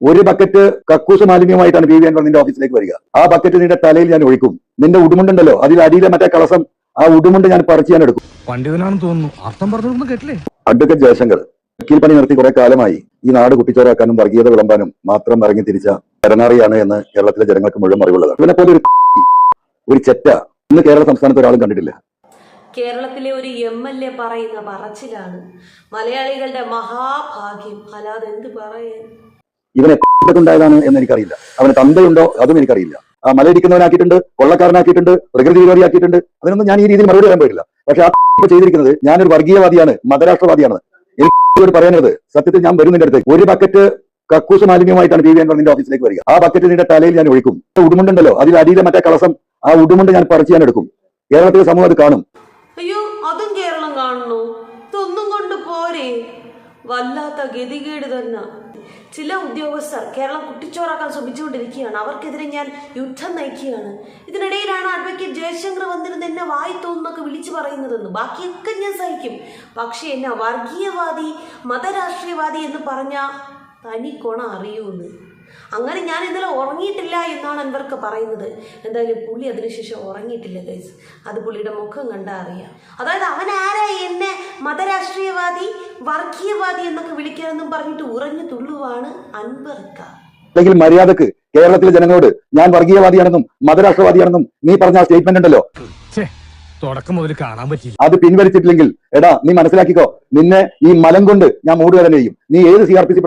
ഒരു ബക്കറ്റ് കക്കൂസ് മാലിന്യമായിട്ടാണ് P V Anwar നിന്റെ ഓഫീസിലേക്ക് വരിക. ആ ബക്കറ്റ് നിന്റെ തലയിൽ ഞാൻ ഒഴിക്കും. നിന്റെ ഉടുമുണ്ടല്ലോ അതിൽ അടിയിലെ മറ്റേ കളസം ആ ഉടുമുണ്ട് ഞാൻ പറിച്ച് ഞാൻ എടുക്കും. പണ്ഡിതനാണെന്ന് തോന്നുന്നു. അർത്ഥം പറഞ്ഞൊന്നും കേട്ടില്ലേ? അഡ്വക്കേറ്റ് ജയശങ്കർ വക്കീൽ പണി നിർത്തി കുറെ കാലമായി ഈ നാട് കുട്ടിച്ചോറാക്കാനും വർഗീയത വിളമ്പാനും മാത്രം ഇറങ്ങി തിരിച്ച കരണാറിയാണ് എന്ന് കേരളത്തിലെ ജനങ്ങൾക്ക് മുഴുവൻ അറിവുള്ളത്. ഇവനെ പോലെ ഒരു ഒരു ചെറ്റ ഇന്ന് കേരള സംസ്ഥാനത്ത് ഒരാളും കണ്ടിട്ടില്ല. കേരളത്തിലെ ഒരു എം എൽ എ പറയുന്ന പറച്ചിലാണ്. മലയാളികളുടെ മഹാഭാഗ്യം. അല്ലാതെ എന്ത് പറയാൻ? ഇവനെ ഉണ്ടായതാണ് എന്ന് എനിക്കറിയില്ല അവന് തന്തയുണ്ടോ അതും എനിക്കറിയില്ല. ആ മലയിടിക്കുന്നവനാക്കിയിട്ടുണ്ട് കൊള്ളക്കാരനാക്കിയിട്ടുണ്ട് പ്രകൃതി വിരോധിയാക്കിയിട്ടുണ്ട്. അതിനൊന്നും ഞാൻ ഈ രീതിയിൽ മറുപടി പറയാൻ പോയില്ല പക്ഷെ ആ ചെയ്തിരിക്കുന്നത് ഞാനൊരു വർഗീയവാദിയാണ് മതരാഷ്ട്രവാദിയാണ്. എനിക്ക് പറയുന്നത് സത്യത്തിൽ ഞാൻ വരുന്നതിന്റെ അടുത്ത് ഒരു ബക്കറ്റ് കക്കൂസ് മാലിന്യമായിട്ടാണ് പി വി അൻവർ ഓഫീസിലേക്ക് വരിക. ആ ബക്കറ്റ് നിന്റെ തലയിൽ ഞാൻ ഒഴിക്കും. ഉടുമുണ്ടല്ലോ അതിൽ അടിയിലെ മറ്റേ കളസം ആ ഉടുമുണ്ട് ഞാൻ പറിച്ച് ഞാൻ എടുക്കും. കേരളത്തിലെ സമൂഹം അത് കാണും. അയ്യോ അതും കേരളം കാണുന്നു. കൊണ്ട് പോരെ. വല്ലാത്ത ഗതികേട് തന്നെ. ചില ഉദ്യോഗസ്ഥർ കേരളം കുട്ടിച്ചോറാക്കാൻ ശ്രമിച്ചുകൊണ്ടിരിക്കുകയാണ്. അവർക്കെതിരെ ഞാൻ യുദ്ധം നയിക്കുകയാണ്. ഇതിനിടയിലാണ് അഡ്വക്കേറ്റ് ജയശങ്കർ വന്നിരുന്ന് എന്നെ വായി തോന്നുന്നൊക്കെ വിളിച്ചു പറയുന്നതെന്ന് ബാക്കിയൊക്കെ ഞാൻ സഹിക്കും. പക്ഷേ എന്നെ വർഗീയവാദി മതരാഷ്ട്രീയവാദി എന്ന് പറഞ്ഞ തനി കൊണ അറിയൂന്ന്. അങ്ങനെ ഞാൻ ഇന്നലെ ഉറങ്ങിയിട്ടില്ല എന്നാണ് അൻവർക്ക് പറയുന്നത്. എന്തായാലും പുള്ളി അതിനുശേഷം ഉറങ്ങിയിട്ടില്ല ഗൈസ് അത് പുള്ളിയുടെ മുഖം കണ്ടാൽ അറിയാം. അതായത് അവൻ ആരായി എന്നെ മതരാഷ്ട്രീയവാദി വർഗീയവാദി എന്നൊക്കെ വിളിക്കാനെന്നും പറഞ്ഞിട്ട് ഉറഞ്ഞു തുള്ളുവാണ് അൻവർക്ക അല്ലെങ്കിൽ മര്യാദയ്ക്ക് കേരളത്തിലെ ജനങ്ങളോട് ഞാൻ വർഗീയവാദിയാണെന്നും മതരാഷ്ട്രവാദിയാണെന്നും നീ പറഞ്ഞ സ്റ്റേറ്റ്മെന്റ് ഉണ്ടല്ലോ. തുടക്കം മുതൽ കാണാൻ പറ്റില്ല അത് പിൻവലിച്ചിട്ടില്ലെങ്കിൽ എടാ നീ മനസ്സിലാക്കിക്കോ നിന്നെ ഈ മലം കൊണ്ട് ഞാൻ മൂടുക തന്നെ ചെയ്യും നീ ഏത് സി ആർ പി സി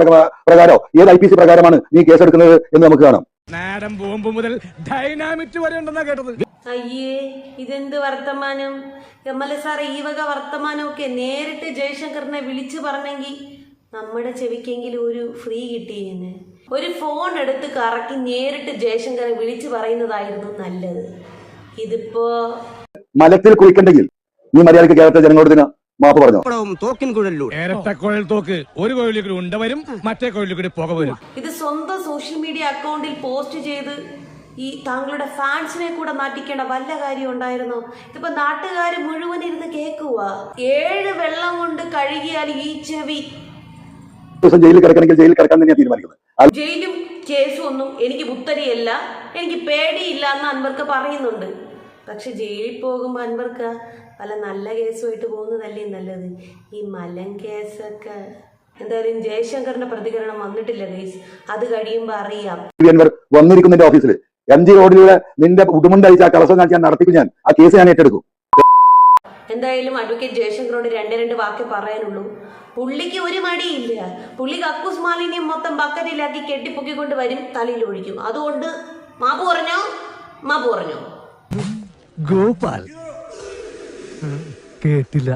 പ്രകാരോ ഏത് ഐ പി സി പ്രകാരമാണ് നീ കേസെടുക്കുന്നത് എന്ന് നമുക്ക് കാണാം. മാഡം ബോംബ് മുതൽ ഡൈനാമിറ്റ് വരെ ഉണ്ടെന്നാ കേട്ടത്. അയ്യേ ഇതെന്ത് വർത്തമാനം? എം എൽ എ സാർ ഈ വക വർത്തമാനമൊക്കെ നേരിട്ട് ജയശങ്കറിനെ വിളിച്ചു പറഞ്ഞെങ്കിൽ നമ്മുടെ ചെവിക്കെങ്കിലും ഒരു ഫ്രീ കിട്ടിയെന്ന് ഒരു ഫോൺ എടുത്ത് കറക്കി നേരിട്ട് ജയശങ്കറെ വിളിച്ചു പറയുന്നതായിരുന്നു നല്ലത്. ഇതിപ്പോ മലത്തിൽ കുളിക്കണ്ടെങ്കിൽ നീ മര്യാദയ്ക്ക് കേരളത്തിലെ ജനങ്ങളോട് ഇതിന് മാപ്പ് പറഞ്ഞു? തോക്ക് ഒരു ഉണ്ട വരും. മറ്റേ പുക വരും. ഇത് സ്വന്തം സോഷ്യൽ മീഡിയ അക്കൗണ്ടിൽ പോസ്റ്റ് ചെയ്ത് ഈ താങ്കളുടെ ഫാൻസിനെ കൂടെ നാട്ടിക്കേണ്ട വല്ല കാര്യം ഉണ്ടായിരുന്നു? ഇതിപ്പോ നാട്ടുകാര് മുഴുവൻ ഇരുന്ന് കേൾക്കുക ഏഴ് വെള്ളം കൊണ്ട് കഴുകിയാൽ ഈ ചെവി. ജയിലിൽ കിടക്കണമെങ്കിൽ ജയിലിൽ കിടക്കാൻ തന്നെയാണ് തീരുമാനിക്കുന്നത്. ജയിലും കേസും ഒന്നും എനിക്ക് പുത്തരിയല്ല എനിക്ക് പേടിയില്ല എന്ന് അൻവർക്ക് പറയുന്നുണ്ട്. പക്ഷെ ജയിലിൽ പോകുമ്പോൾ അൻവർക്ക് പല നല്ല കേസുമായിട്ട് പോകുന്നതല്ലേ നല്ലത്? ഈ മലം കേസൊക്കെ എന്തായാലും ജയശങ്കറിന്റെ പ്രതികരണം വന്നിട്ടില്ല ഗൈസ്. അത് കഴിയുമ്പോൾ അറിയാം. അൻവർ വന്നിരിക്കുന്നതിന്റെ ഓഫീസിൽ എം ജി റോഡിലൂടെ നിന്റെ ഉടുമുണ്ടയച്ച ആ കളസം കാണിച്ച് ഞാൻ നടത്തിക്കും ഞാൻ ആ കേസ് ഞാൻ ഏറ്റെടുക്കും. എന്തായാലും അഡ്വക്കേറ്റ് ജയശങ്കറോട് രണ്ട് രണ്ട് വാക്കേ പറയാനുള്ളൂ. പുള്ളിക്ക് ഒരു മടിയില്ല. പുള്ളി കക്കൂസ് മാലിന്യം മൊത്തം ബക്കറ്റിലാക്കി കെട്ടിപ്പൊക്കിക്കൊണ്ട് വരും തലയിൽ ഒഴിക്കും. അതുകൊണ്ട് മാപ്പ് പറഞ്ഞോ? മാപ്പ് പറഞ്ഞോ? ഗോപാൽ. കേട്ടില്ല.